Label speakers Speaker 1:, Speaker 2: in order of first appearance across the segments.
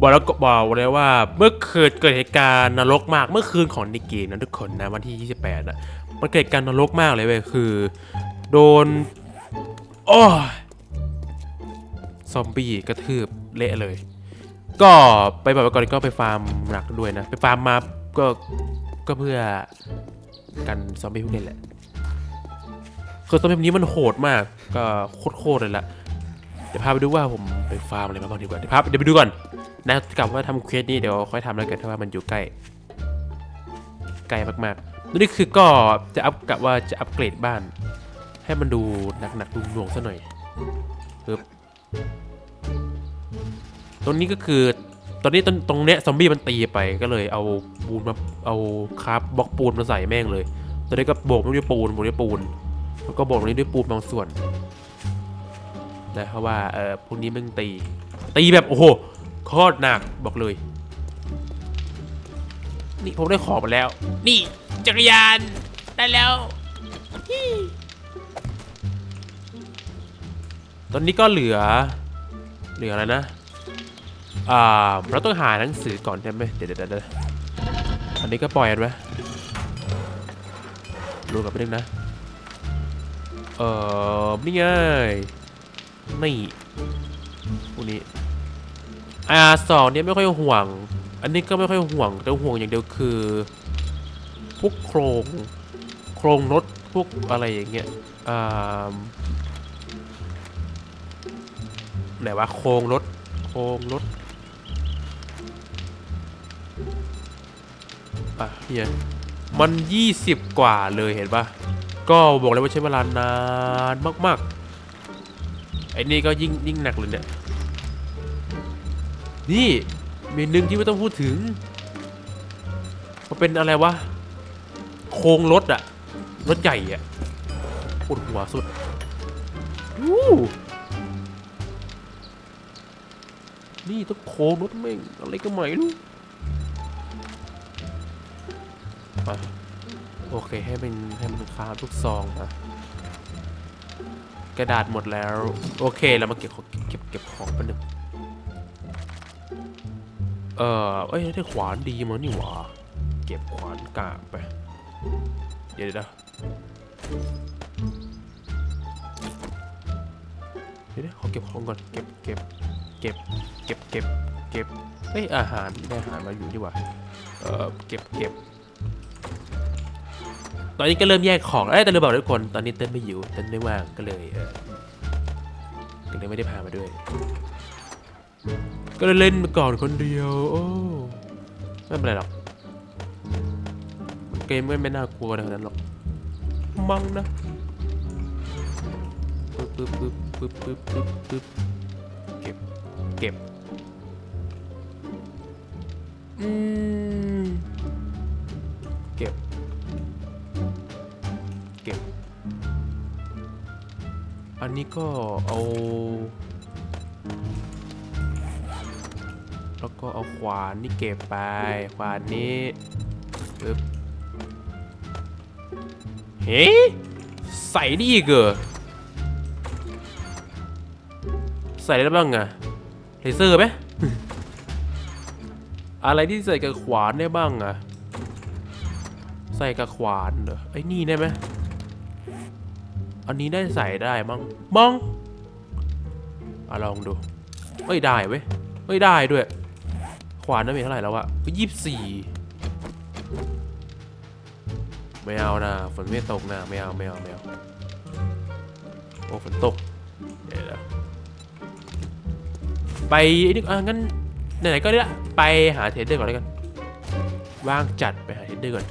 Speaker 1: บอกแล้วก็บอกเลยว่าเมื่อคืนเกิดเหตุการณ์นรกมากเมื่อคืนของในเกมนะทุกคนนะวันที่ 28นะมันเกิดเหตุการณ์นรกมากเลยเว้ยคือ โดนโอ้ยซอมบี้กระทืบเละเลย ก็ไปบอกไว้ก่อนก็ไปฟาร์มหนักด้วยนะ ไปฟาร์มมาก็ก็เพื่อกันซอมบี้พวกนี้แหละคือซอมบี้พวกนี้มันโหดมากก็โคตรๆเลยล่ะ เดี๋ยวพาไปดูว่าผมไปฟาร์มอะไรมาบ้างดีกว่าเดี๋ยวพาเดี๋ยวไปดูก่อนนะกลับว่าทำเควสนี้เดี๋ยวค่อยทำแล้วกันถ้าว่ามันอยู่ใกล้ใกล้มากๆนี่คือก็จะอัพกะว่าจะอัปเกรดบ้าน ให้มันดูหนักๆดุงซะหน่อยปึ๊บตรงนี้ก็คือตอนนี้ตรงตรงเนี้ยซอมบี้มันตีไปก็เลยเอาปูนมาเอาคราฟบล็อกปูนมาใส่แม่งเลยตอนนี้ก็โบกมันด้วยปูนโบกด้วยปูนแล้วก็โบกตรงนี้ด้วยปูนบางส่วน นะเพราะว่าเออพวกนี้ม่งตี ตีแบบโอ้โหโคตรหนักบอกเลย นี่ผมได้ของมาแล้ว นี่จักรยานได้แล้วตอนนี้ก็เหลือ เหลืออะไรนะอ่าเราต้องหาหนังสือก่อนใช่ไหมเดี๋ยวเดี๋ยวเดี๋ยวอันนี้ก็ปล่อยกันไว้ดูกับไปนึงนะ เออนี่ไง นี่พวกนี้อาสองเนี่ยไม่ค่อยห่วง อันนี้ก็ไม่ค่อยห่วง แต่ห่วงอย่างเดียวคือ พวกโครง โครงรถพวกอะไรอย่างเงี้ยอ่าไหนวะโครงรถ โครงรถอะเฮียมัน 20 กว่าเลยเห็นปะก็บอกเลยว่าใช้เวลานานมาก ๆ อ้นี่ก็ยิ่งยิ่งหนักเลยเนี่ย นี่เมีหนึ่งที่ไม่ต้องพูดถึง มันเป็นอะไรวะ โครงรถอะรถใหญ่อะปวดหัวสุดอู้นี่ต้องโค้งรถแม่งอะไรก็ไม่รู้โอเคให้มันให้มันคาทุกซองนะ กระดาษหมดแล้ว โอเคเรามาเก็บของเก็บเก็บของแป๊บนึงเออเอ้ยได้ขวานดีมานี่หว่าเก็บขวานกาบไปเดี๋ยวเดี๋ยวนะเดี๋ยวนะขอเก็บของก่อนเก็บเก็บเก็บเก็บเก็บเก็บเฮ้ยอาหารได้อาหารมาอยู่ดีกว่าเออเก็บเก็บ ตอนนี้ก็เริ่มแยกของเอ้ยแต่ลืมบอกทุกคน ตอนนี้เต้นไม่อยู่เต้นไม่ว่างก็เลยเออก็เลยไม่ได้พามาด้วย ก็เลยเล่นไปก่อนคนเดียว โอ้ไม่เป็นไรหรอกเกมก็ไม่น่ากลัวขนาดนั้นหรอกมั้งนะปึ๊บปึ๊บปึ๊บปึ๊บปึ๊บปึ๊บปึ๊บเก็บเก็บอืมเก็บ อันนี้ก็เอา แล้วก็เอาขวานนี่เก็บไป ขวานนี้ปึ๊บเฮ้ใส่นี่อีกเหรอใส่ได้บ้างอะเลเซอร์ไหมอะไรที่ใส่กับขวานได้บ้างอะใส่กับขวานเหรอไอ้นี่ได้ไหม อันนี้ได้ใส่ได้มั้งมั้งอะลองดูเอ้ยได้เว้ยเอ้ยได้ด้วย ขวานนั้นเป็นเท่าไหร่แล้วอะยี่สิบสี่ไม่เอานะฝนไม่ตกนะไม่เอาไม่เอาไม่เอาโอ้ฝนตกเดี๋ยวไปไอ้นี่อะงั้นไหนๆก็ได้ละไปหาเทรดเดอร์ก่อนแล้วกันว่างจัดไปหาเทรดเดอร์ก่อน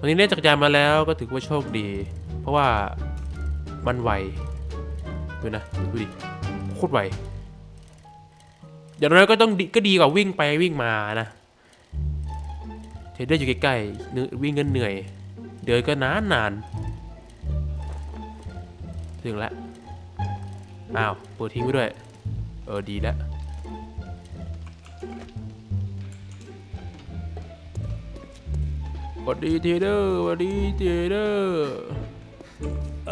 Speaker 1: วันนี้ได้จักรยานมาแล้วก็ถือว่าโชคดี เพราะว่ามันไวดูนะดูดิโคตรไวอย่างน้อยก็ต้องก็ดีกว่าวิ่งไปวิ่งมานะเทรดเดอร์อยู่ใกล้ๆวิ่งกันเหนื่อย เดินก็นานนานถึงแล้วอ้าวเปิดทิ้งไว้ด้วย เออดีแล้วสวัสดีเทเดอร์สวัสดีเทเดอร์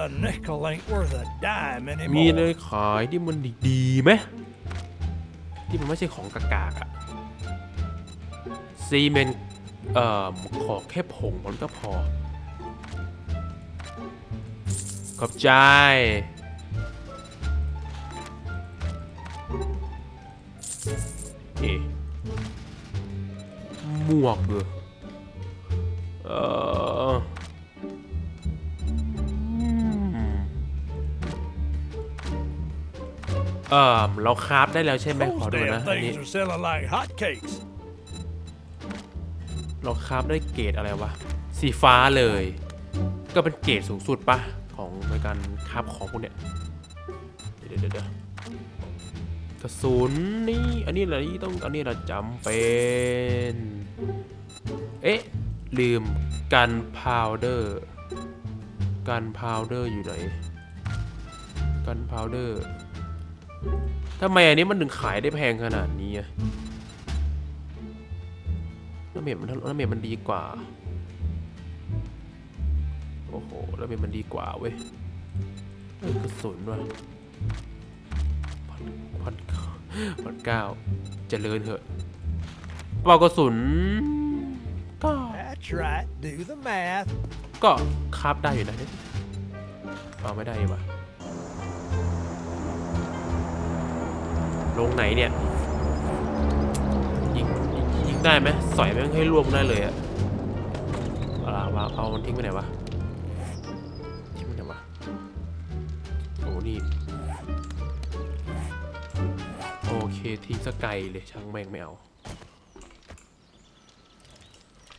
Speaker 2: A nickel ain't worth a dime
Speaker 1: มี
Speaker 2: anymore.
Speaker 1: เลยขายที่มันดีๆไหมที่มันไม่ใช่ของกากากอะซีเมนต์เอ่อขอแค่ผงมันก็พอ ขอบใจเอ๊ะหมวกเหรอเออ เออเราคราฟได้แล้วใช่ไหมขอ
Speaker 2: Those
Speaker 1: ดูนะ
Speaker 2: damn
Speaker 1: อันนี้
Speaker 2: things are selling like hotcakes.
Speaker 1: เราคราฟได้เกรดอะไรวะ สีฟ้าเลย ก็เป็นเกรดสูงสุดปะของในการคราฟของพวกเนี้ย เดี๋ยวเดี๋ยวเดี๋ยวกระสุนนี่ อันนี้อะไรต้อง อันนี้เราจำเป็น เอ๊ะ ลืมกันพาวเดอร์ กันพาวเดอร์อยู่ไหน กันพาวเดอร์ ทำไมอันนี้มันถึงขายได้แพงขนาดนี้อะน้ำเมจมันน้ำเมจมันดีกว่า โอ้โหน้ำเมจมันดีกว่าเว้ยเอ้ยกระสุนว่ะพันพันพันเก้าเจริญเถอะเป่ากระสุนก็
Speaker 2: That's right. Do the math.
Speaker 1: ก็คาบได้อยู่นะเนี่ยเอาไม่ได้ดีก ลงไหนเนี่ยยิงยิงได้ไหมสอยแม่งให้รวมได้เลยอะเอาล่ะวาเอามันทิ้งไปไหนวะทิ้งไปไหนวะโอ้นี่โอเคทิ้งสกไกลเลยช่างแม่งไม่เอา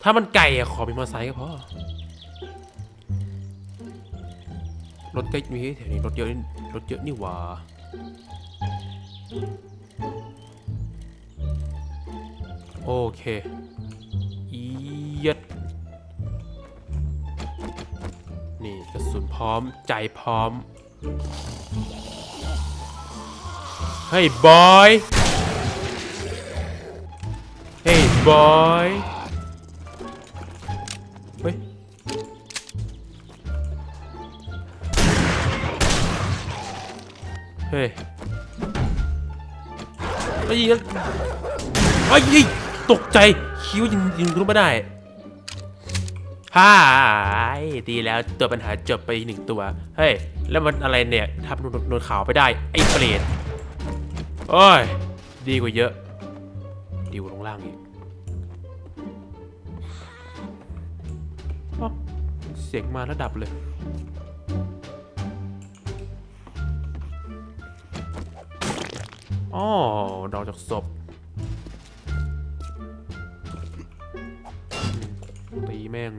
Speaker 1: ถ้ามันไก่อะขอเป็นมอเตอร์ไซค์ก็พอรถก็มีแถวนี้รถเยอะรถเยอะนี่หว่า โอเคอียดนี่กระสุนพร้อมใจพร้อม เฮ้ยบอย เฮ้ยบอยเฮ้ยเฮ้ย ไอ้ยิงไอ้ยิงตกใจคิ้วยิงยิงรู้ไม่ได้ฮ่ายดีแล้วตัวปัญหาจบไปหนึ่งตัว เฮ้ย แล้วมันอะไรเนี่ยทับนวลนขาวไปได้ ไอ้เปรตโอ้ย ดีกว่าเยอะ ดีกว่าลงล่างอีกเสียงมาแล้วดับเลย อ๋อดอกจากศพตีแม่ง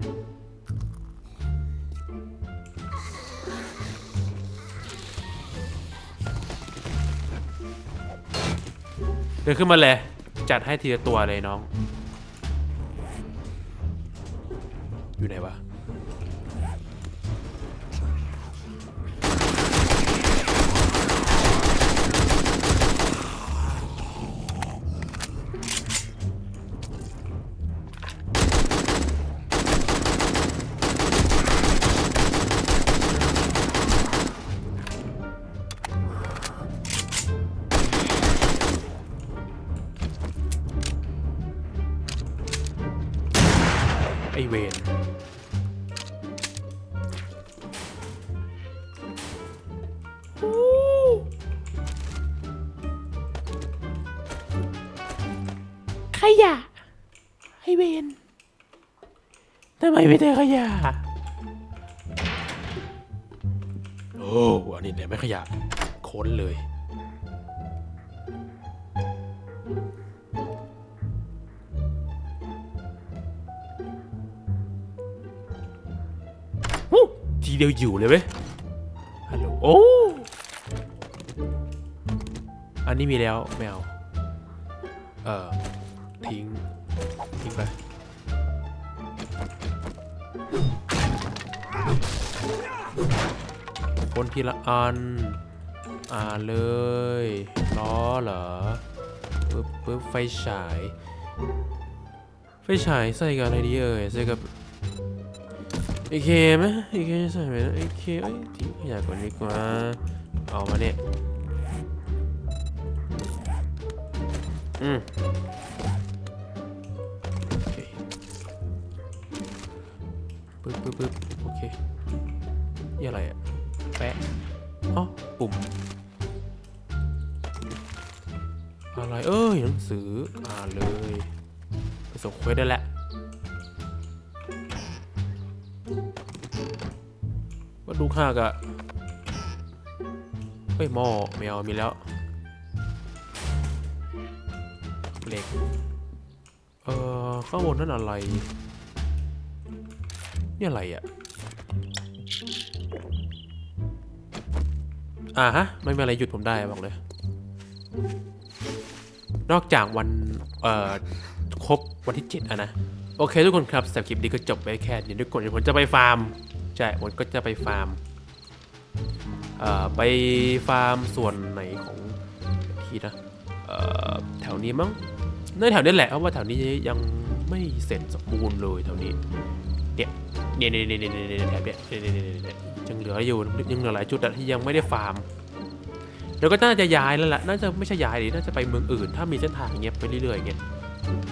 Speaker 1: เดินขึ้นมาเลย จัดให้ทีละตัวเลยน้อง อยู่ไหนวะ ยะไอเวนทำไมไม่ได้ขยะโอ้อันนี้เนี่ยไม่ขยะค้นเลย ทีเดียวอยู่เลยเว้ย ฮัลโหล โอ้ อันนี้มีแล้ว ไม่เอา เออ คนทีละอัน อ่าเลย ล้อเหรอ ปึ๊บปึ๊บไฟฉาย ไฟฉายใส่กับอะไรดีเอ่ย ใส่กับไอเคไหมไอเคใส่ไหมไอเคเอ้ยทิ้งขยะก่อนดีกว่า เอามาเนี่ย อืม ปึ๊บโอเคนี่อะไรอะแปะอ๋อปุ่ม อะไรเอ้ยหนังสืออ่านเลย ไปส่งเควสได้แล้วก็ดูข้ากะเฮ้ยหม้อไม่เอามีแล้วเหล็ก เอ่อข้างบนนั่นอะไร นี่อะไรอะอ่าฮะ ไม่มีอะไรหยุดผมได้บอกเลย นอกจากวัน เอ่อ ครบวันที่ 7อะนะ โอเคทุกคนครับสำหรับคลิปนี้ก็จบไปแค่นี้ทุกคนเดี๋ยวผมจะไปฟาร์ม ใช่ ผมก็จะไปฟาร์ม เอ่อ ไปฟาร์มส่วนไหนของที่นะ เอ่อ แถวนี้มั้งในแถวนี้แหละเพราะว่าแถวนี้ยังไม่เสร็จสมบูรณ์เลยแถวนี้ เนี่ยเนี่ยเนี่ยเนี่ยเนี่ยเนี่ยเนี่ยเนี่ยเนี่ยยังเหลืออยู่ยังเหลือหลายจุดที่ยังไม่ได้ฟาร์มเดี๋ยวก็น่าจะย้ายแล้วแหละน่าจะไม่ใช่ย้ายดิน่าจะไปเมืองอื่น ถ้ามีเส้นทางอย่างเงี้ยไปเรื่อยๆเงี้ย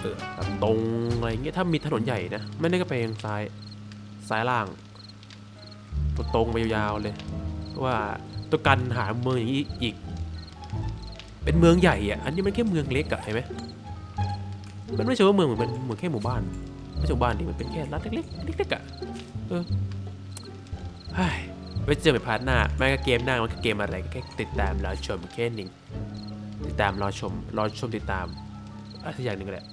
Speaker 1: เออแบตรงอะไรเงี้ยถ้ามีถนนใหญ่นะไม่ได้ก็ไปทางซ้ายซ้ายล่างตรงไปยาวๆเลยว่าต้องการหาเมืองอย่างนี้อีก เป็นเมืองใหญ่อะอันนี้มันแค่เมืองเล็กอะเห็นไหมมันไม่ใช่ว่าเมืองเหมือนเป็นเหมือนแค่หมู่บ้าน ไม่ใช่บ้านดิมันเป็นแค่รัฐเล็กๆเล็กๆอะเออเฮ้ไว้เจอกันพาร์ทหน้าแม่ก็เกมหน้ามันก็เกมอะไรก็แค่ติดตามรอชมแค่นึงติดตามรอชมรอชมติดตามอะไรสักอย่างหนึ่งก็แหละ